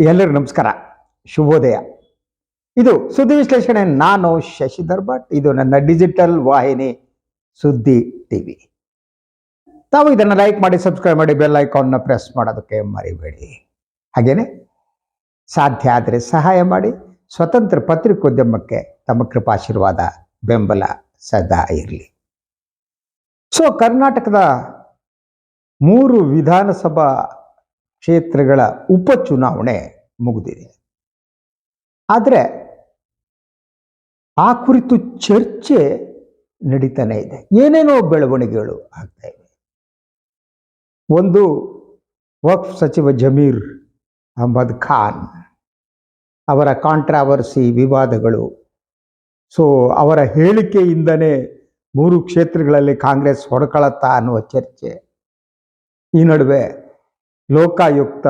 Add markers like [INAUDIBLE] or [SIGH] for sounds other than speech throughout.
ಎಲ್ಲರಿಗೂ ನಮಸ್ಕಾರ. ಶುಭೋದಯ. ಇದು ಸುದ್ದಿ ವಿಶ್ಲೇಷಣೆ. ನಾನು ಶಶಿಧರ್ ಭಟ್ ಇದು ನನ್ನ ಡಿಜಿಟಲ್ ವಾಹಿನಿ ಸುದ್ದಿ ಟಿವಿ. ತಾವು ಇದನ್ನು ಲೈಕ್ ಮಾಡಿ, ಸಬ್ಸ್ಕ್ರೈಬ್ ಮಾಡಿ, ಬೆಲ್ ಐಕಾನ್ನ ಪ್ರೆಸ್ ಮಾಡೋದಕ್ಕೆ ಮರಿಬೇಡಿ. ಹಾಗೇನೆ, ಸಾಧ್ಯ ಆದರೆ ಸಹಾಯ ಮಾಡಿ. ಸ್ವತಂತ್ರ ಪತ್ರಿಕೋದ್ಯಮಕ್ಕೆ ತಮ್ಮ ಕೃಪಾಶೀರ್ವಾದ, ಬೆಂಬಲ ಸದಾ ಇರಲಿ. ಸೊ, ಕರ್ನಾಟಕದ ಮೂರು ವಿಧಾನಸಭಾ ಕ್ಷೇತ್ರಗಳ ಉಪಚುನಾವಣೆ ಮುಗಿದಿದೆ. ಆದರೆ ಆ ಕುರಿತು ಚರ್ಚೆ ನಡೀತಾನೆ ಇದೆ. ಏನೇನೋ ಬೆಳವಣಿಗೆಗಳು ಆಗ್ತಾ ಇವೆ. ಒಂದು ವಕ್ಫ್ ಸಚಿವ ಜಮೀರ್ ಅಹಮದ್ ಖಾನ್ ಅವರ ಕಾಂಟ್ರಾವರ್ಸಿ ವಿವಾದಗಳು. ಸೊ, ಅವರ ಹೇಳಿಕೆಯಿಂದನೇ ಮೂರು ಕ್ಷೇತ್ರಗಳಲ್ಲಿ ಕಾಂಗ್ರೆಸ್ ಹೊಡ್ಕೊಳತ್ತಾ ಅನ್ನುವ ಚರ್ಚೆ. ಈ ನಡುವೆ ಲೋಕಾಯುಕ್ತ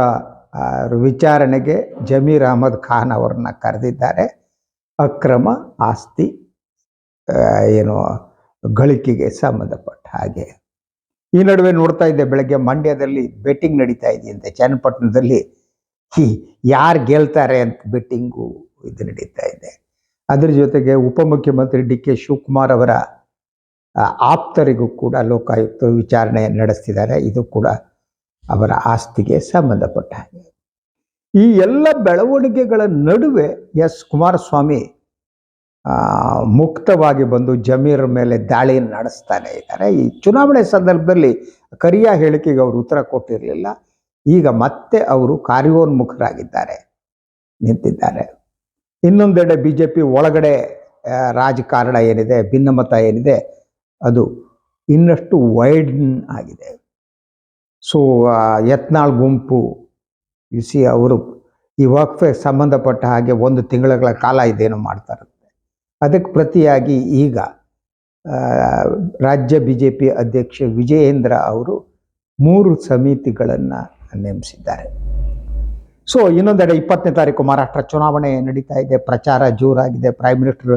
ವಿಚಾರಣೆಗೆ ಜಮೀರ್ ಅಹಮದ್ ಖಾನ್ ಅವರನ್ನ ಕರೆದಿದ್ದಾರೆ. ಅಕ್ರಮ ಆಸ್ತಿ ಏನು, ಗಳಿಕೆಗೆ ಸಂಬಂಧಪಟ್ಟ ಹಾಗೆ. ಈ ನಡುವೆ ನೋಡ್ತಾ ಇದ್ದೆ, ಬೆಳಗ್ಗೆ ಮಂಡ್ಯದಲ್ಲಿ ಬೆಟ್ಟಿಂಗ್ ನಡೀತಾ ಇದೆಯಂತೆ ಚನ್ನಪಟ್ಟಣದಲ್ಲಿ ಯಾರು ಗೆಲ್ತಾರೆ ಅಂತ ಬೆಟ್ಟಿಂಗು ಇದು ನಡೀತಾ ಇದೆ. ಅದ್ರ ಜೊತೆಗೆ ಉಪಮುಖ್ಯಮಂತ್ರಿ ಡಿ ಕೆ ಶಿವಕುಮಾರ್ ಅವರ ಆಪ್ತರಿಗೂ ಕೂಡ ಲೋಕಾಯುಕ್ತರು ವಿಚಾರಣೆ ನಡೆಸ್ತಿದ್ದಾರೆ. ಇದು ಕೂಡ ಅವರ ಆಸ್ತಿಗೆ ಸಂಬಂಧಪಟ್ಟ ಹಾಗೆ. ಈ ಎಲ್ಲ ಬೆಳವಣಿಗೆಗಳ ನಡುವೆ ಎಸ್ ಕುಮಾರಸ್ವಾಮಿ ಮುಕ್ತವಾಗಿ ಬಂದು ಜಮೀರ್ ಮೇಲೆ ದಾಳಿ ನಡೆಸ್ತಾನೆ ಇದ್ದಾರೆ. ಈ ಚುನಾವಣೆ ಸಂದರ್ಭದಲ್ಲಿ ಕರಿಯ ಹೇಳಿಕೆಗೆ ಅವರು ಉತ್ತರ ಕೊಟ್ಟಿರಲಿಲ್ಲ. ಈಗ ಮತ್ತೆ ಅವರು ಕಾರ್ಯೋನ್ಮುಖರಾಗಿದ್ದಾರೆ, ನಿಂತಿದ್ದಾರೆ. ಇನ್ನೊಂದೆಡೆ ಬಿ ಜೆ ಪಿ ಒಳಗಡೆ ರಾಜಕಾರಣ ಏನಿದೆ, ಭಿನ್ನಮತ ಏನಿದೆ, ಅದು ಇನ್ನಷ್ಟು ವೈಡ್ನ್ ಆಗಿದೆ. ಸೊ ಯತ್ನಾಳ್ ಗುಂಪು ಯು ಸಿ ಅವರು ಈ ವಕ್ಫೆ ಸಂಬಂಧಪಟ್ಟ ಹಾಗೆ ಒಂದು ತಿಂಗಳ ಕಾಲ ಇದೇನೋ ಮಾಡ್ತಾರಂತೆ ಅದಕ್ಕೆ ಪ್ರತಿಯಾಗಿ ಈಗ ರಾಜ್ಯ ಬಿ ಜೆ ಪಿ ಅಧ್ಯಕ್ಷ ವಿಜಯೇಂದ್ರ ಅವರು ಮೂರು ಸಮಿತಿಗಳನ್ನು ನೇಮಿಸಿದ್ದಾರೆ. ಸೊ ಇನ್ನೊಂದೆಡೆ ಇಪ್ಪತ್ತನೇ ತಾರೀಕು ಮಹಾರಾಷ್ಟ್ರ ಚುನಾವಣೆ ನಡೀತಾ ಇದೆ, ಪ್ರಚಾರ ಜೋರಾಗಿದೆ ಪ್ರೈಮ್ ಮಿನಿಸ್ಟರ್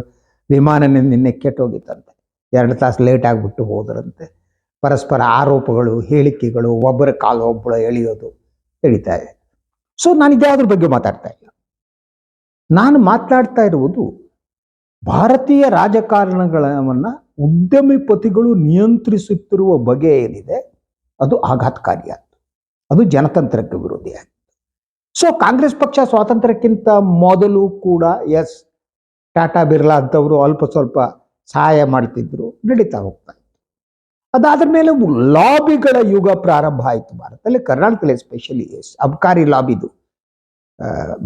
ವಿಮಾನ ನಿನ್ನೆ ಕೆಟ್ಟೋಗಿತ್ತಂತೆ. ಎರಡು ತಾಸು ಲೇಟ್ ಆಗಿಬಿಟ್ಟು ಹೋದ್ರಂತೆ. ಪರಸ್ಪರ ಆರೋಪಗಳು, ಹೇಳಿಕೆಗಳು, ಒಬ್ಬರ ಕಾಲು ಒಬ್ಬಳು ಎಳೆಯೋದು ಎಳಿತಾ ಇದೆ. ಸೊ ನಾನು ಇದ್ಯಾವುದ್ರ ಬಗ್ಗೆ ಮಾತಾಡ್ತಾ ಇಲ್ಲ. ನಾನು ಮಾತನಾಡ್ತಾ ಇರುವುದು ಭಾರತೀಯ ರಾಜಕಾರಣಗಳನ್ನ ಉದ್ಯಮಿಪತಿಗಳು ನಿಯಂತ್ರಿಸುತ್ತಿರುವ ಬಗೆ ಏನಿದೆ? ಅದು ಆಘಾತಕಾರಿಯಾದ್ದು ಅದು ಜನತಂತ್ರಕ್ಕೆ ವಿರೋಧಿಯಾಗಿದೆ ಸೊ ಕಾಂಗ್ರೆಸ್ ಪಕ್ಷ ಸ್ವಾತಂತ್ರ್ಯಕ್ಕಿಂತ ಮೊದಲು ಕೂಡ ಎಸ್ ಟಾಟಾ ಬಿರ್ಲಾ ಅಂತವರು ಅಲ್ಪ ಸ್ವಲ್ಪ ಸಹಾಯ ಮಾಡ್ತಿದ್ರು. ನಡೀತಾ ಹೋಗ್ತಾರೆ ಅದಾದ ಮೇಲೆ ಲಾಬಿಗಳ ಯುಗ ಪ್ರಾರಂಭ ಆಯಿತು ಭಾರತದಲ್ಲಿ. ಕರ್ನಾಟಕದಲ್ಲಿ ಎಸ್ಪೆಷಲಿ ಎಸ್ ಅಬ್ಕಾರಿ ಲಾಬಿದು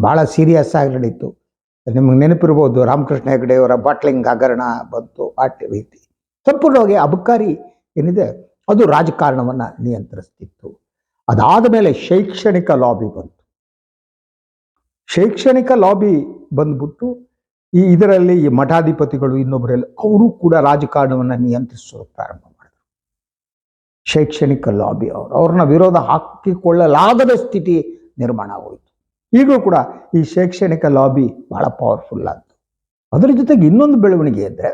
ಬಹಳ ಸೀರಿಯಸ್ ಆಗಿ ನಡೀತು. ನಿಮಗೆ ನೆನಪಿರ್ಬೋದು, ರಾಮಕೃಷ್ಣ ಹೆಗಡೆಯವರ ಬಾಟ್ಲಿಂಗ್ ಹಗರಣ ಬಂತು ಆ ರೀತಿ. ಸಂಪೂರ್ಣವಾಗಿ ಅಬಕಾರಿ ಏನಿದೆ, ಅದು ರಾಜಕಾರಣವನ್ನು ನಿಯಂತ್ರಿಸ್ತಿತ್ತು. ಅದಾದ ಮೇಲೆ ಶೈಕ್ಷಣಿಕ ಲಾಬಿ ಬಂತು. ಶೈಕ್ಷಣಿಕ ಲಾಬಿ ಬಂದ್ಬಿಟ್ಟು, ಈ ಇದರಲ್ಲಿ ಈ ಮಠಾಧಿಪತಿಗಳು ಇನ್ನೊಬ್ಬರೆಲ್ಲ ಅವರು ಕೂಡ ರಾಜಕಾರಣವನ್ನು ನಿಯಂತ್ರಿಸೋದು ಪ್ರಾರಂಭ ಶೈಕ್ಷಣಿಕ ಲಾಬಿ ಅವರು. ಅವ್ರನ್ನ ವಿರೋಧ ಹಾಕಿಕೊಳ್ಳಲಾಗದ ಸ್ಥಿತಿ ನಿರ್ಮಾಣ ಆಗೋಯ್ತು. ಈಗಲೂ ಕೂಡ ಈ ಶೈಕ್ಷಣಿಕ ಲಾಬಿ ಬಹಳ ಪವರ್ಫುಲ್ ಆಯಿತು ಅದರ ಜೊತೆಗೆ ಇನ್ನೊಂದು ಬೆಳವಣಿಗೆ ಅಂದರೆ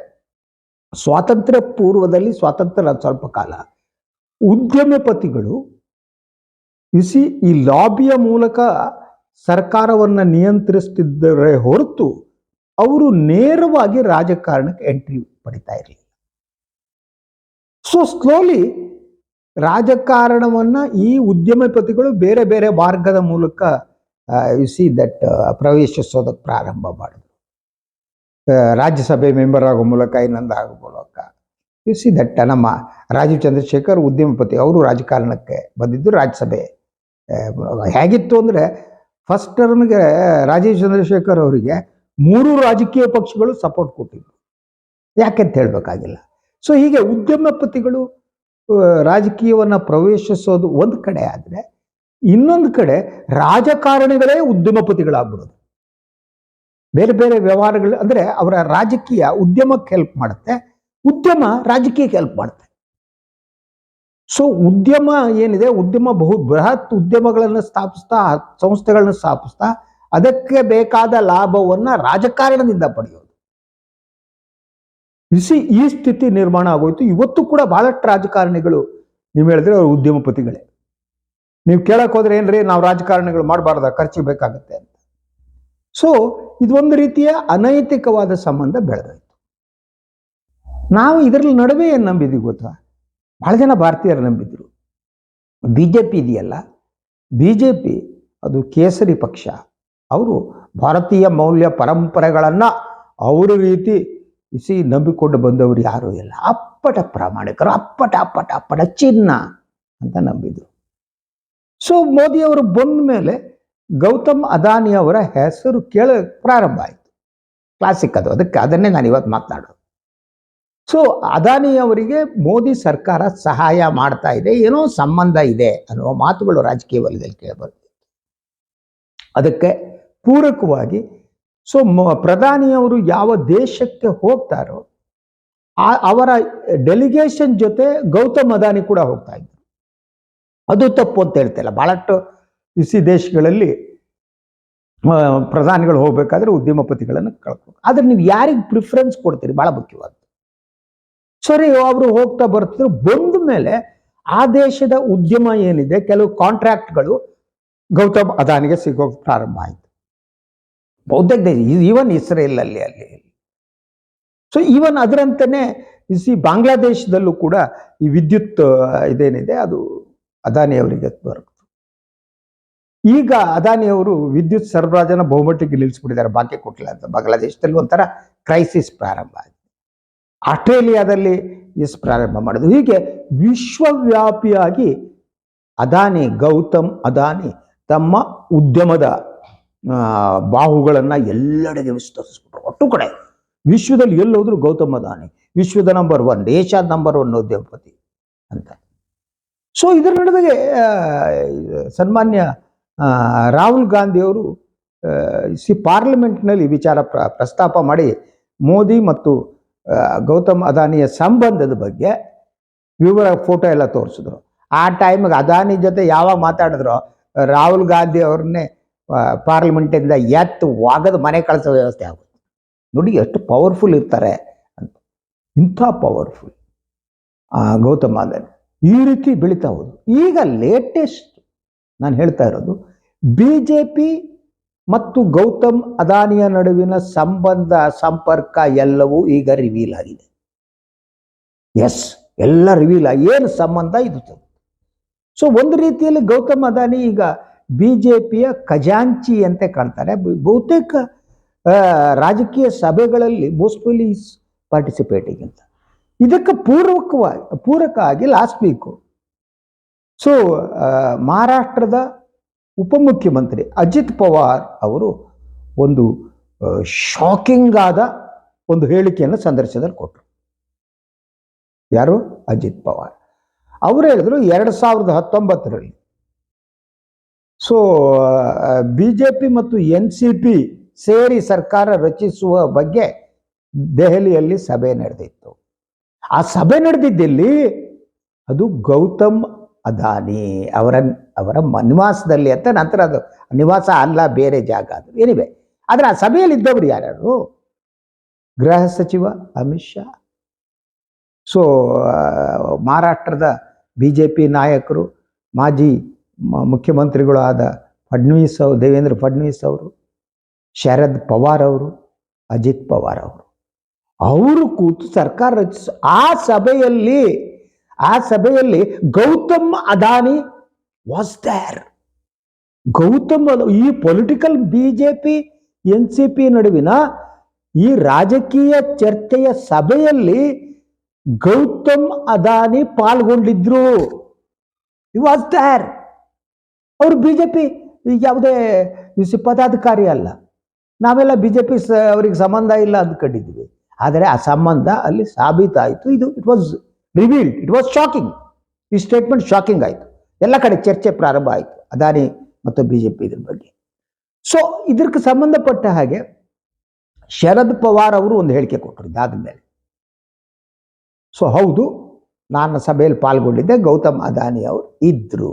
ಸ್ವಾತಂತ್ರ್ಯ ಪೂರ್ವದಲ್ಲಿ ಸ್ವಾತಂತ್ರ್ಯ ಸ್ವಲ್ಪ ಕಾಲ ಉದ್ಯಮಪತಿಗಳು ಇಸಿ ಈ ಲಾಬಿಯ ಮೂಲಕ ಸರ್ಕಾರವನ್ನು ನಿಯಂತ್ರಿಸ್ತಿದ್ದರೆ ಹೊರತು ಅವರು ನೇರವಾಗಿ ರಾಜಕಾರಣಕ್ಕೆ ಎಂಟ್ರಿ ಪಡಿತಾ ಇರಲಿಲ್ಲ. ಸೊ ಸ್ಲೋಲಿ ರಾಜಕಾರಣವನ್ನ ಈ ಉದ್ಯಮಪತಿಗಳು ಬೇರೆ ಬೇರೆ ಮಾರ್ಗದ ಮೂಲಕ ಯು ಸಿ ದಟ್ ಪ್ರವೇಶಿಸೋದಕ್ಕೆ ಪ್ರಾರಂಭ ಮಾಡಿದ್ರು. ರಾಜ್ಯಸಭೆ ಮೆಂಬರ್ ಆಗೋ ಮೂಲಕ, ಇನ್ನೊಂದು ಆಗೋ ಮೂಲಕ. ಯು ಸಿ ದಟ್ ನಮ್ಮ ರಾಜೀವ್ ಚಂದ್ರಶೇಖರ್ ಉದ್ಯಮಪತಿ, ಅವರು ರಾಜಕಾರಣಕ್ಕೆ ಬಂದಿದ್ದು ರಾಜ್ಯಸಭೆ. ಹೇಗಿತ್ತು ಅಂದರೆ ಫಸ್ಟ್ ಟರ್ಮ್ಗೆ ರಾಜೀವ್ ಚಂದ್ರಶೇಖರ್ ಅವರಿಗೆ ಮೂರು ರಾಜಕೀಯ ಪಕ್ಷಗಳು ಸಪೋರ್ಟ್ ಕೊಟ್ಟಿದ್ರು. ಯಾಕೆಂತ ಹೇಳಬೇಕಾಗಿಲ್ಲ. ಸೊ ಹೀಗೆ ಉದ್ಯಮಪತಿಗಳು ರಾಜಕೀಯವನ್ನ ಪ್ರವೇಶಿಸೋದು ಒಂದು ಕಡೆ ಆದರೆ ಇನ್ನೊಂದು ಕಡೆ ರಾಜಕಾರಣಿಗಳೇ ಉದ್ಯಮಪತಿಗಳಾಗ್ಬಿಡೋದು. ಬೇರೆ ಬೇರೆ ವ್ಯವಹಾರಗಳು ಅಂದ್ರೆ ಅವರ ರಾಜಕೀಯ ಉದ್ಯಮಕ್ಕೆ ಹೆಲ್ಪ್ ಮಾಡುತ್ತೆ, ಉದ್ಯಮ ರಾಜಕೀಯಕ್ಕೆ ಹೆಲ್ಪ್ ಮಾಡುತ್ತೆ. ಸೊ ಉದ್ಯಮ ಏನಿದೆ? ಉದ್ಯಮ ಬಹು ಬೃಹತ್ ಉದ್ಯಮಗಳನ್ನು ಸ್ಥಾಪಿಸ್ತಾ, ಸಂಸ್ಥೆಗಳನ್ನು ಸ್ಥಾಪಿಸ್ತಾ ಅದಕ್ಕೆ ಬೇಕಾದ ಲಾಭವನ್ನ ರಾಜಕಾರಣದಿಂದ ಪಡೆಯೋದು. ಬಿಸಿ ಈ ಸ್ಥಿತಿ ನಿರ್ಮಾಣ ಆಗೋಯ್ತು. ಇವತ್ತು ಕೂಡ ಬಹಳಷ್ಟು ರಾಜಕಾರಣಿಗಳು ನೀವು ಹೇಳಿದ್ರೆ ಅವರು ಉದ್ಯಮಪತಿಗಳೇ. ನೀವು ಕೇಳಕ್ ಹೋದ್ರೆ ಏನ್ರಿ, ನಾವು ರಾಜಕಾರಣಿಗಳು ಮಾಡಬಾರ್ದ ಖರ್ಚು ಬೇಕಾಗುತ್ತೆ ಅಂತ. ಸೊ ಇದೊಂದು ರೀತಿಯ ಅನೈತಿಕವಾದ ಸಂಬಂಧ ಬೆಳೆದೋಯ್ತು. ನಾವು ಇದರಲ್ಲಿ ನಡುವೆ ಏನು ನಂಬಿದ್ವಿ ಗೊತ್ತಾ? ಬಹಳ ಜನ ಭಾರತೀಯರು ನಂಬಿದ್ರು. ಬಿ ಜೆ ಪಿ ಇದೆಯಲ್ಲ ಬಿ ಜೆ ಪಿ ಅದು ಕೇಸರಿ ಪಕ್ಷ, ಅವರು ಭಾರತೀಯ ಮೌಲ್ಯ ಪರಂಪರೆಗಳನ್ನು ಅವರ ರೀತಿ ಇಸಿ ನಂಬಿಕೊಂಡು ಬಂದವರು ಯಾರೂ ಇಲ್ಲ. ಅಪ್ಪಟ ಪ್ರಾಮಾಣಿಕರು, ಅಪ್ಪಟ ಅಪ್ಪಟ ಅಪ್ಪಟ ಚಿನ್ನ ಅಂತ ನಂಬಿದ್ರು. ಸೊ ಮೋದಿಯವರು ಬಂದ ಮೇಲೆ ಗೌತಮ್ ಅದಾನಿ ಅವರ ಹೆಸರು ಕೇಳ, ಪ್ರಾರಂಭ ಆಯಿತು. ಕ್ಲಾಸಿಕ್ ಅದು. ಅದಕ್ಕೆ ಅದನ್ನೇ ನಾನು ಇವತ್ತು ಮಾತನಾಡೋದು. ಸೊ ಅದಾನಿ ಅವರಿಗೆ ಮೋದಿ ಸರ್ಕಾರ ಸಹಾಯ ಮಾಡ್ತಾ ಇದೆ, ಏನೋ ಸಂಬಂಧ ಇದೆ ಅನ್ನುವ ಮಾತುಗಳು ರಾಜಕೀಯ ವಲಯದಲ್ಲಿ ಕೇಳಬರುತ್ತೆ ಅದಕ್ಕೆ ಪೂರಕವಾಗಿ ಸೊ ಪ್ರಧಾನಿಯವರು ಯಾವ ದೇಶಕ್ಕೆ ಹೋಗ್ತಾರೋ, ಆ, ಅವರ ಡೆಲಿಗೇಷನ್ ಜೊತೆ ಗೌತಮ್ ಅದಾನಿ ಕೂಡ ಹೋಗ್ತಾ ಇದ್ರು. ಅದು ತಪ್ಪು ಅಂತ ಹೇಳ್ತಿಲ್ಲ ಬಹಳಷ್ಟು ಬಿಸಿ ದೇಶಗಳಲ್ಲಿ ಪ್ರಧಾನಿಗಳು ಹೋಗ್ಬೇಕಾದ್ರೆ ಉದ್ಯಮಪತಿಗಳನ್ನು ಕಳ್ಕೊಂಡು ಆದ್ರೆ ನೀವು ಯಾರಿಗೆ ಪ್ರಿಫರೆನ್ಸ್ ಕೊಡ್ತೀರಿ? ಬಹಳ ಮುಖ್ಯವಾದ ಸರಿ, ಅವರು ಹೋಗ್ತಾ ಬರ್ತಿದ್ರು. ಬಂದ ಮೇಲೆ ಆ ದೇಶದ ಉದ್ಯಮ ಏನಿದೆ? ಕೆಲವು ಕಾಂಟ್ರಾಕ್ಟ್ಗಳು ಗೌತಮ್ ಅದಾನಿಗೆ ಸಿಗೋಕ್ ಪ್ರಾರಂಭ ಆಯಿತು. ಬಹುತೇಕ ದೇಶ ಈವನ್ ಇಸ್ರೇಲ್ ಅಲ್ಲಿ. ಅಲ್ಲಿ ಸೊ ಈವನ್ ಅದರಂತೆಯೇ ಸಿ ಬಾಂಗ್ಲಾದೇಶದಲ್ಲೂ ಕೂಡ ಈ ವಿದ್ಯುತ್ ಇದೇನಿದೆ, ಅದು ಅದಾನಿ ಅವರಿಗೆ ಬರುತ್ತೆ. ಈಗ ಅದಾನಿಯವರು ವಿದ್ಯುತ್ ಸರಬರಾಜನ ಬಹುಮಟ್ಟಿಗೆ ನಿಲ್ಲಿಸ್ಬಿಟ್ಟಿದ್ದಾರೆ, ಬಾಕಿ ಕೊಟ್ಟಿಲ್ಲ ಅಂತ. ಬಾಂಗ್ಲಾದೇಶದಲ್ಲಿ ಒಂಥರ ಕ್ರೈಸಿಸ್ ಪ್ರಾರಂಭ ಆಗಿದೆ ಆಸ್ಟ್ರೇಲಿಯಾದಲ್ಲಿ ಎಸ್ ಪ್ರಾರಂಭ ಮಾಡೋದು ಹೀಗೆ ವಿಶ್ವವ್ಯಾಪಿಯಾಗಿ ಅದಾನಿ, ಗೌತಮ್ ಅದಾನಿ ತಮ್ಮ ಉದ್ಯಮದ ಬಾಹುಗಳನ್ನ ಎಲ್ಲೆಡೆಗೆ ವಿಸ್ತರಿಸ್ಬಿಟ್ರು. ಒಟ್ಟು ಕಡೆ ವಿಶ್ವದಲ್ಲಿ ಎಲ್ಲೋದ್ರು ಗೌತಮ ಅದಾನಿ ವಿಶ್ವದ ನಂಬರ್ ಒನ್ ದೇಶ ನಂಬರ್ ಒನ್ ಉದ್ಯಮಪತಿ ಅಂತ. ಸೊ ಇದರ ನಡುವೆಗೆ ಸನ್ಮಾನ್ಯ ರಾಹುಲ್ ಗಾಂಧಿಯವರು ಸಿ ಪಾರ್ಲಿಮೆಂಟ್ನಲ್ಲಿ ವಿಚಾರ ಪ್ರ, ಪ್ರಸ್ತಾಪ ಮಾಡಿ ಮೋದಿ ಮತ್ತು ಗೌತಮ್ ಅದಾನಿಯ ಸಂಬಂಧದ ಬಗ್ಗೆ ವಿವರ ಫೋಟೋ ಎಲ್ಲ ತೋರಿಸಿದ್ರು. ಆ ಟೈಮಿಗೆ ಅದಾನಿ ಜೊತೆ ಯಾವಾಗ ಮಾತಾಡಿದ್ರು? ರಾಹುಲ್ ಗಾಂಧಿ ಅವ್ರನ್ನೇ ಪಾರ್ಲಿಮೆಂಟಿಂದ ಎತ್ತು ವಾಗದ ಮನೆ ಕಳಿಸೋ ವ್ಯವಸ್ಥೆ ಆಗುತ್ತೆ ನೋಡಿ ಎಷ್ಟು ಪವರ್ಫುಲ್ ಇರ್ತಾರೆ ಅಂತ. ಇಂಥ ಪವರ್ಫುಲ್ ಗೌತಮ್ ಅದಾನಿ ಈ ರೀತಿ ಬೆಳೀತಾ ಹೋದ್ರು. ಈಗ ಲೇಟೆಸ್ಟ್ ನಾನು ಹೇಳ್ತಾ ಇರೋದು ಬಿ ಜೆ ಪಿ ಮತ್ತು ಗೌತಮ್ ಅದಾನಿಯ ನಡುವಿನ ಸಂಬಂಧ, ಸಂಪರ್ಕ ಎಲ್ಲವೂ ಈಗ ರಿವೀಲ್ ಆಗಿದೆ. ಎಸ್ ಎಲ್ಲ ರಿವೀಲ್ ಆಗಿ ಏನು ಸಂಬಂಧ ಇದು? ಸೊ ಒಂದು ರೀತಿಯಲ್ಲಿ ಗೌತಮ್ ಅದಾನಿ ಈಗ ಬಿ ಜೆ ಪಿಯ ಖಜಾಂಚಿ ಅಂತ ಕಾಣ್ತಾರೆ. ಬಹುತೇಕ ರಾಜಕೀಯ ಸಭೆಗಳಲ್ಲಿ ಮೋಸ್ಟ್ಲಿ ಈಸ್ ಪಾರ್ಟಿಸಿಪೇಟಿಂಗ್ ಅಂತ ಇದಕ್ಕೆ ಪೂರ್ವಕವಾಗಿ ಪೂರಕ ಆಗಿ ಲಾಸ್ಟ್ ವೀಕು ಸೊ ಮಹಾರಾಷ್ಟ್ರದ ಉಪಮುಖ್ಯಮಂತ್ರಿ ಅಜಿತ್ ಪವಾರ್ ಅವರು ಒಂದು ಶಾಕಿಂಗ್ ಆದ ಒಂದು ಹೇಳಿಕೆಯನ್ನು ಸಂದರ್ಶನದಲ್ಲಿ ಕೊಟ್ಟರು. ಯಾರು? ಅಜಿತ್ ಪವಾರ್. ಅವರು ಹೇಳಿದ್ರು, ಎರಡು ಸಾವಿರದ ಹತ್ತೊಂಬತ್ತರಲ್ಲಿ ಸೊ ಬಿ ಜೆ ಪಿ ಮತ್ತು ಎನ್ ಸಿ ಪಿ ಸೇರಿ ಸರ್ಕಾರ ರಚಿಸುವ ಬಗ್ಗೆ ದೆಹಲಿಯಲ್ಲಿ ಸಭೆ ನಡೆದಿತ್ತು. ಆ ಸಭೆ ನಡೆದಿದ್ದಲ್ಲಿ ಅದು ಗೌತಮ್ ಅದಾನಿ ಅವರ ಅವರ ನಿವಾಸದಲ್ಲಿ ಅಂತ ನಂತರ ಅದು ನಿವಾಸ ಅಲ್ಲ, ಬೇರೆ ಜಾಗ ಅದು ಏನಿವೆ ಆದರೆ ಆ ಸಭೆಯಲ್ಲಿ ಇದ್ದವರು ಯಾರ್ಯಾರು? ಗೃಹ ಸಚಿವ ಅಮಿತ್ ಶಾ. ಸೊ ಮಹಾರಾಷ್ಟ್ರದ ಬಿ ಜೆ ಪಿ ನಾಯಕರು, ಮಾಜಿ ಮ- ಮುಖ್ಯಮಂತ್ರಿಗಳು ಆದ ಫಡ್ನವೀಸ್ ಅವರು, ದೇವೇಂದ್ರ ಫಡ್ನವೀಸ್ ಅವರು, ಶರದ್ ಪವಾರ್ ಅವರು, ಅಜಿತ್ ಪವಾರ್ ಅವರು. ಅವರು ಕೂತು ಸರ್ಕಾರ ರಚಿಸ, ಆ ಸಭೆಯಲ್ಲಿ ಆ ಸಭೆಯಲ್ಲಿ ಗೌತಮ್ ಅದಾನಿ ವಾಸ್ ದ್ಯಾರ್ ಗೌತಮ್ ಈ political B J P N C P ನಡುವಿನ ಈ ರಾಜಕೀಯ ಚರ್ಚೆಯ ಸಭೆಯಲ್ಲಿ ಗೌತಮ್ ಅದಾನಿ ಪಾಲ್ಗೊಂಡಿದ್ರು. ವಾಸ್ ದೇರ್ ಅವರು ಬಿ ಜೆ ಪಿ ಯಾವುದೇ ಪದಾಧಿಕಾರಿ ಅಲ್ಲ. ನಾವೆಲ್ಲ ಬಿ ಜೆ ಪಿ ಸ ಅವ್ರಿಗೆ ಸಂಬಂಧ ಇಲ್ಲ ಅಂದ್ಕೊಂಡಿದ್ವಿ ಆದರೆ ಆ ಸಂಬಂಧ ಅಲ್ಲಿ ಸಾಬೀತಾಯಿತು. ಇದು it was revealed it was shocking ಈ ಸ್ಟೇಟ್ಮೆಂಟ್ ಶಾಕಿಂಗ್ ಆಯಿತು. ಎಲ್ಲ ಕಡೆ ಚರ್ಚೆ ಪ್ರಾರಂಭ ಆಯಿತು. ಅದಾನಿ ಮತ್ತು ಬಿ ಜೆ ಪಿ ಇದ್ರ ಬಗ್ಗೆ. ಸೊ ಇದಕ್ಕೆ ಸಂಬಂಧಪಟ್ಟ ಹಾಗೆ ಶರದ್ ಪವಾರ್ ಅವರು ಒಂದು ಹೇಳಿಕೆ ಕೊಟ್ಟರು. ಇದಾದ ಮೇಲೆ. ಸೊ ಹೌದು, ನಾನು ಸಭೆಯಲ್ಲಿ ಪಾಲ್ಗೊಂಡಿದ್ದೆ. ಗೌತಮ್ ಅದಾನಿ ಅವರು ಇದ್ರು.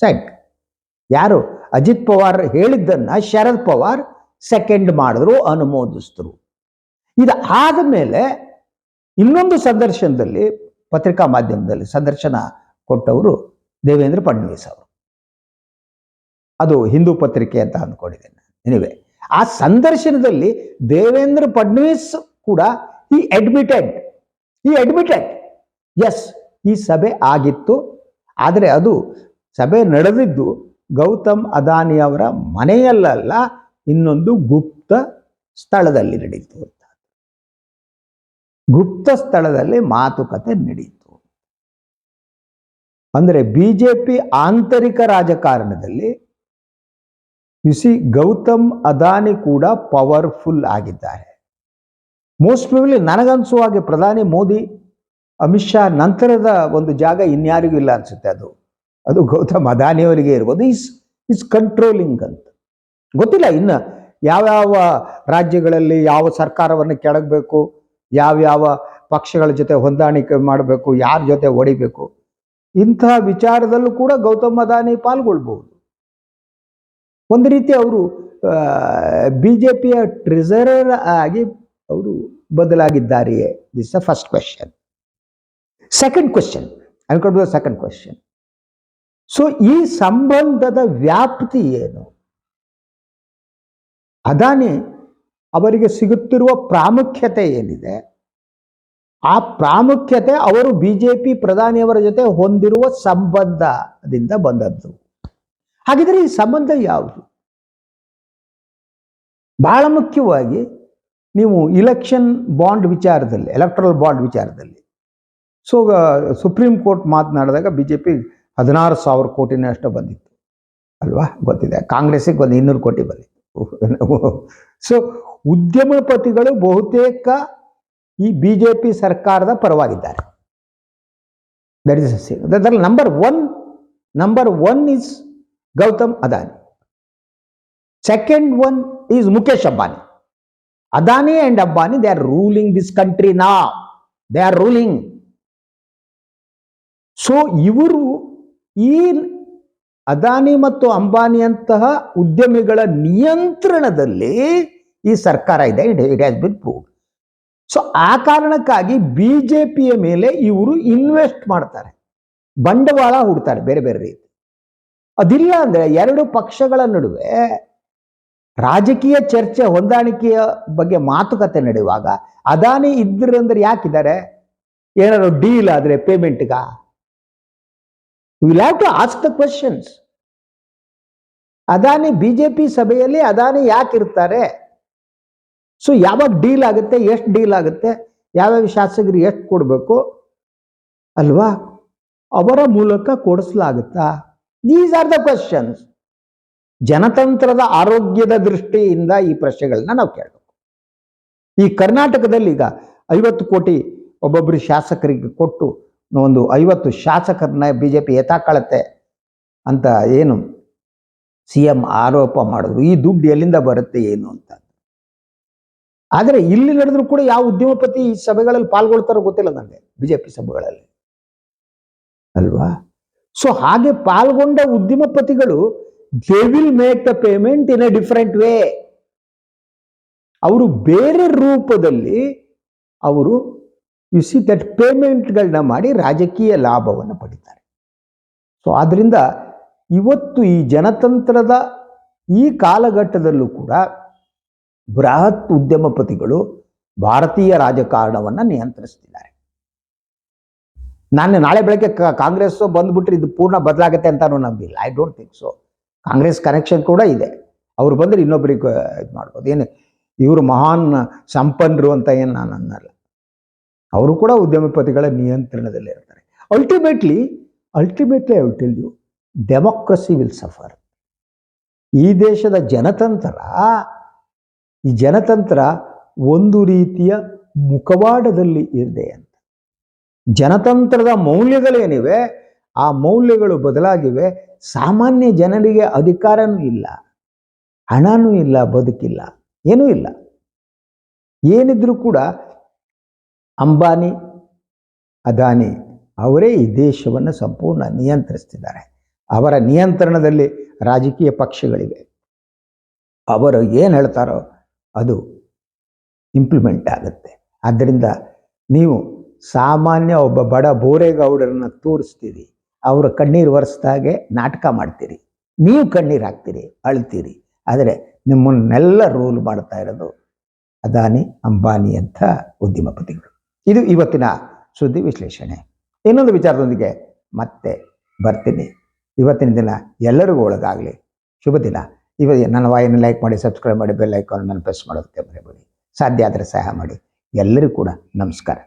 ಸೆಟ್ ಯಾರು? ಅಜಿತ್ ಪವಾರ್ ಹೇಳಿದ್ದನ್ನ ಶರದ್ ಪವಾರ್ ಸೆಕೆಂಡ್ ಮಾಡಿದ್ರು, ಅನುಮೋದಿಸಿದ್ರು. ಇದು ಆದ ಮೇಲೆ ಇನ್ನೊಂದು ಸಂದರ್ಶನದಲ್ಲಿ, ಪತ್ರಿಕಾ ಮಾಧ್ಯಮದಲ್ಲಿ ಸಂದರ್ಶನ ಕೊಟ್ಟವರು ದೇವೇಂದ್ರ ಫಡ್ನವೀಸ್ ಅವರು. ಅದು ಹಿಂದೂ ಪತ್ರಿಕೆ ಅಂತ ಅಂದ್ಕೊಂಡಿದ್ದೇನೆ ಎನಿವೆ ಆ ಸಂದರ್ಶನದಲ್ಲಿ ದೇವೇಂದ್ರ ಫಡ್ನವೀಸ್ ಕೂಡ ಈ ಅಡ್ಮಿಟೆಡ್ ಈ ಅಡ್ಮಿಟೆಡ್ ಎಸ್ ಈ ಸಭೆ ಆಗಿತ್ತು. ಆದರೆ ಅದು ಸಭೆ ನಡೆದಿದ್ದು ಗೌತಮ್ ಅದಾನಿ ಅವರ ಮನೆಯಲ್ಲ ಇನ್ನೊಂದು ಗುಪ್ತ ಸ್ಥಳದಲ್ಲಿ ನಡೀತು ಅಂತ. ಗುಪ್ತ ಸ್ಥಳದಲ್ಲಿ ಮಾತುಕತೆ ನಡೀತು. ಅಂದರೆ ಬಿಜೆಪಿ ಆಂತರಿಕ ರಾಜಕಾರಣದಲ್ಲಿ ಸಿ ಗೌತಮ್ ಅದಾನಿ ಕೂಡ ಪವರ್ಫುಲ್ ಆಗಿದ್ದಾರೆ. ಮೋಸ್ಟ್ ಪ್ರಾಬಲಿ ನನಗನ್ಸುವ ಹಾಗೆ ಪ್ರಧಾನಿ ಮೋದಿ, ಅಮಿತ್ ಶಾ ನಂತರದ ಒಂದು ಜಾಗ ಇನ್ಯಾರಿಗೂ ಇಲ್ಲ ಅನ್ಸುತ್ತೆ ಅದು. ಅದು ಗೌತಮ್ ಅದಾನಿಯವರಿಗೆ ಇರ್ಬೋದು. ಇಸ್ ಇಸ್ ಕಂಟ್ರೋಲಿಂಗ್ ಅಂತ. ಗೊತ್ತಿಲ್ಲ, ಇನ್ನು ಯಾವ್ಯಾವ ರಾಜ್ಯಗಳಲ್ಲಿ ಯಾವ ಸರ್ಕಾರವನ್ನು ಕೆಳಗಬೇಕು ಯಾವ್ಯಾವ ಪಕ್ಷಗಳ ಜೊತೆ ಹೊಂದಾಣಿಕೆ ಮಾಡಬೇಕು, ಯಾರ ಜೊತೆ ಹೊಡಿಬೇಕು ಇಂತಹ ವಿಚಾರದಲ್ಲೂ ಕೂಡ ಗೌತಮ್ ಅದಾನಿ ಪಾಲ್ಗೊಳ್ಬಹುದು. ಒಂದು ರೀತಿ ಅವರು ಬಿ ಜೆ ಪಿಯ ಟ್ರೆಸರರ್ ಆಗಿ ಅವರು ಬದಲಾಗಿದ್ದಾರೆಯೇ? This uh first question second question ಅನ್ಕೊಂಡು ಸೆಕೆಂಡ್ ಕ್ವೆಶನ್ ಸೊ ಈ ಸಂಬಂಧದ ವ್ಯಾಪ್ತಿ ಏನು? ಅದಾನಿ, ಅವರಿಗೆ ಸಿಗುತ್ತಿರುವ ಪ್ರಾಮುಖ್ಯತೆ ಏನಿದೆ? ಆ ಪ್ರಾಮುಖ್ಯತೆ ಅವರು ಬಿ ಜೆ ಪಿ ಪ್ರಧಾನಿಯವರ ಜೊತೆ ಹೊಂದಿರುವ ಸಂಬಂಧದಿಂದ ಬಂದದ್ದು. ಹಾಗಿದ್ರೆ ಈ ಸಂಬಂಧ ಯಾವುದು? ಬಹಳ ಮುಖ್ಯವಾಗಿ ನೀವು ಇಲೆಕ್ಷನ್ ಬಾಂಡ್ ವಿಚಾರದಲ್ಲಿ ಎಲೆಕ್ಟ್ರಲ್ ಬಾಂಡ್ ವಿಚಾರದಲ್ಲಿ. ಸೊ ಸುಪ್ರೀಂ ಕೋರ್ಟ್ ಮಾತನಾಡಿದಾಗ ಬಿ ಜೆ ಪಿ ಹದಿನಾರು ಸಾವಿರ ಕೋಟಿನಷ್ಟು ಬಂದಿತ್ತು. ಅಲ್ವಾ? ಗೊತ್ತಿದೆ. ಕಾಂಗ್ರೆಸ್ಸಿಗೆ ಒಂದು ಇನ್ನೂರು ಕೋಟಿ ಬಂದಿತ್ತು. [LAUGHS] ಸೊ ಉದ್ಯಮಪತಿಗಳು ಬಹುತೇಕ ಈ ಬಿ ಜೆ ಪಿ ಸರ್ಕಾರದ ಪರವಾಗಿದ್ದಾರೆ ದಟ್ ಇಸ್ ಅದರಲ್ಲಿ number one number one is Gautam Adani second one is Mukesh Ambani Adani and Ambani they are ruling this country ನಾ ದೇ ಆರ್ ರೂಲಿಂಗ್ ಸೊ ಇವರು ಈ ಅದಾನಿ ಮತ್ತು ಅಂಬಾನಿಯಂತಹ ಉದ್ಯಮಿಗಳ ನಿಯಂತ್ರಣದಲ್ಲಿ ಈ ಸರ್ಕಾರ ಇದೆ. It it has been prove so ಆ ಕಾರಣಕ್ಕಾಗಿ ಬಿ ಜೆ ಪಿಯ ಮೇಲೆ ಇವರು ಇನ್ವೆಸ್ಟ್ ಮಾಡ್ತಾರೆ. ಬಂಡವಾಳ ಹೂಡ್ತಾರೆ ಬೇರೆ ಬೇರೆ ರೀತಿ. ಅದಿಲ್ಲ ಅಂದ್ರೆ ಎರಡು ಪಕ್ಷಗಳ ನಡುವೆ ರಾಜಕೀಯ ಚರ್ಚೆ ಹೊಂದಾಣಿಕೆಯ ಬಗ್ಗೆ ಮಾತುಕತೆ ನಡೆಯುವಾಗ ಅದಾನಿ ಇದ್ರಂದ್ರೆ ಯಾಕಿದ್ದಾರೆ? ಏನಾದ್ರು ಡೀಲ್ ಆದ್ರೆ ಪೇಮೆಂಟ್ಗ will have to ask the questions Adani BJP ಸಭೆಯಲ್ಲಿ ಅದಾನಿ ಯಾಕೆ ಇರ್ತಾರೆ? ಸೊ ಯಾವಾಗ ಡೀಲ್ ಆಗುತ್ತೆ, ಎಷ್ಟು ಡೀಲ್ ಆಗುತ್ತೆ, ಯಾವ್ಯಾವ ಶಾಸಕರು ಎಷ್ಟು ಕೊಡಬೇಕು ಅಲ್ವಾ? ಅವರ ಮೂಲಕ ಕೊಡಿಸ್ಲಾಗುತ್ತಾ? ದೀಸ್ ಆರ್ ದ ಕ್ವಶನ್ಸ್ ಜನತಂತ್ರದ ಆರೋಗ್ಯದ ದೃಷ್ಟಿಯಿಂದ ಈ ಪ್ರಶ್ನೆಗಳನ್ನ ನಾವು ಕೇಳಬೇಕು. ಈ ಕರ್ನಾಟಕದಲ್ಲಿ ಈಗ ಐವತ್ತು ಕೋಟಿ ಒಬ್ಬೊಬ್ಬರು ಶಾಸಕರಿಗೆ ಕೊಟ್ಟು ಒಂದು ಐವತ್ತು ಶಾಸಕರನ್ನ ಬಿ ಜೆ ಪಿ ಎತ್ತಾಕಳತ್ತೆ ಅಂತ ಏನು ಸಿ ಎಂ ಆರೋಪ ಮಾಡಿದ್ರು. ಈ ದುಡ್ಡು ಎಲ್ಲಿಂದ ಬರುತ್ತೆ ಏನು ಅಂತ. ಆದರೆ ಇಲ್ಲಿ ನಡೆದ್ರು ಕೂಡ ಯಾವ ಉದ್ಯಮಪತಿ ಈ ಸಭೆಗಳಲ್ಲಿ ಪಾಲ್ಗೊಳ್ತಾರೋ ಗೊತ್ತಿಲ್ಲ ನನಗೆ ಬಿಜೆಪಿ ಸಭೆಗಳಲ್ಲಿ. ಅಲ್ವಾ? ಸೊ ಹಾಗೆ ಪಾಲ್ಗೊಂಡ ಉದ್ಯಮಪತಿಗಳು they will make the payment in a different way ಅವರು ಬೇರೆ ರೂಪದಲ್ಲಿ ಅವರು ಯು ಸಿ ದಟ್ ಪೇಮೆಂಟ್ಗಳನ್ನ ಮಾಡಿ ರಾಜಕೀಯ ಲಾಭವನ್ನು ಪಡಿತಾರೆ. ಸೊ ಆದ್ದರಿಂದ ಇವತ್ತು ಈ ಜನತಂತ್ರದ ಈ ಕಾಲಘಟ್ಟದಲ್ಲೂ ಕೂಡ ಬೃಹತ್ ಉದ್ಯಮಪತಿಗಳು ಭಾರತೀಯ ರಾಜಕಾರಣವನ್ನು ನಿಯಂತ್ರಿಸ್ತಿದ್ದಾರೆ. ನಾನು ನಾಳೆ ಬೆಳಗ್ಗೆ ಕಾಂಗ್ರೆಸ್ ಬಂದ್ಬಿಟ್ರೆ ಇದು ಪೂರ್ಣ ಬದಲಾಗುತ್ತೆ ಅಂತಾನು ನಂಬಿಲ್ಲ. I don't think so Congress connection ಕೂಡ ಇದೆ. ಅವ್ರು ಬಂದ್ರೆ ಇನ್ನೊಬ್ಬರಿಗೆ ಇದು ಮಾಡ್ಬೋದು. ಏನು ಇವರು ಮಹಾನ್ ಸಂಪನ್ನರು ಅಂತ ಏನು ನಾನು ಅನ್ನಲ್ಲ. ಅವರು ಕೂಡ ಉದ್ಯಮಪತಿಗಳ ನಿಯಂತ್ರಣದಲ್ಲಿ ಇರ್ತಾರೆ. Ultimately ultimately I tell you democracy will suffer ಈ ದೇಶದ ಜನತಂತ್ರ, ಈ ಜನತಂತ್ರ ಒಂದು ರೀತಿಯ ಮುಖವಾಡದಲ್ಲಿ ಇದೆ ಅಂತ. ಜನತಂತ್ರದ ಮೌಲ್ಯಗಳೇನಿವೆ, ಆ ಮೌಲ್ಯಗಳು ಬದಲಾಗಿವೆ. ಸಾಮಾನ್ಯ ಜನರಿಗೆ ಅಧಿಕಾರನೂ ಇಲ್ಲ, ಹಣನೂ ಇಲ್ಲ, ಬದುಕಿಲ್ಲ, ಏನೂ ಇಲ್ಲ. ಏನಿದ್ರೂ ಕೂಡ ಅಂಬಾನಿ, ಅದಾನಿ ಅವರೇ ಈ ದೇಶವನ್ನು ಸಂಪೂರ್ಣ ನಿಯಂತ್ರಿಸ್ತಿದ್ದಾರೆ. ಅವರ ನಿಯಂತ್ರಣದಲ್ಲಿ ರಾಜಕೀಯ ಪಕ್ಷಗಳಿವೆ. ಅವರು ಏನು ಹೇಳ್ತಾರೋ ಅದು ಇಂಪ್ಲಿಮೆಂಟ್ ಆಗುತ್ತೆ. ಆದ್ದರಿಂದ ನೀವು ಸಾಮಾನ್ಯ ಒಬ್ಬ ಬಡ ಬೋರೇಗೌಡರನ್ನ ತೋರಿಸ್ತೀರಿ, ಅವರು ಕಣ್ಣೀರು ಒರೆಸ್ದಾಗೆ ನಾಟಕ ಮಾಡ್ತೀರಿ, ನೀವು ಕಣ್ಣೀರು ಹಾಕ್ತೀರಿ, ಅಳ್ತೀರಿ. ಆದರೆ ನಿಮ್ಮನ್ನೆಲ್ಲ ರೂಲ್ ಮಾಡ್ತಾ ಇರೋದು ಅದಾನಿ, ಅಂಬಾನಿ ಅಂತ ಉದ್ಯಮಪತಿಗಳು. ಇದು ಇವತ್ತಿನ ಸುದ್ದಿ ವಿಶ್ಲೇಷಣೆ. ಇನ್ನೊಂದು ವಿಚಾರದೊಂದಿಗೆ ಮತ್ತೆ ಬರ್ತೀನಿ. ಇವತ್ತಿನ ದಿನ ಎಲ್ಲರಿಗೂ ಒಳಗಾಗಲಿ. ಶುಭ ದಿನ. ಇವತ್ತು ನನ್ನ ವಾಯನ್ನು ಲೈಕ್ ಮಾಡಿ, ಸಬ್ಸ್ಕ್ರೈಬ್ ಮಾಡಿ, ಬೆಲ್ ಐಕಾನ್ ಪ್ರೆಸ್ ಮಾಡೋದಕ್ಕೆ ಮರಿಬೇಡಿ ಸಾಧ್ಯ ಆದರೆ ಸಹಾಯ ಮಾಡಿ. ಎಲ್ಲರಿಗೂ ಕೂಡ ನಮಸ್ಕಾರ.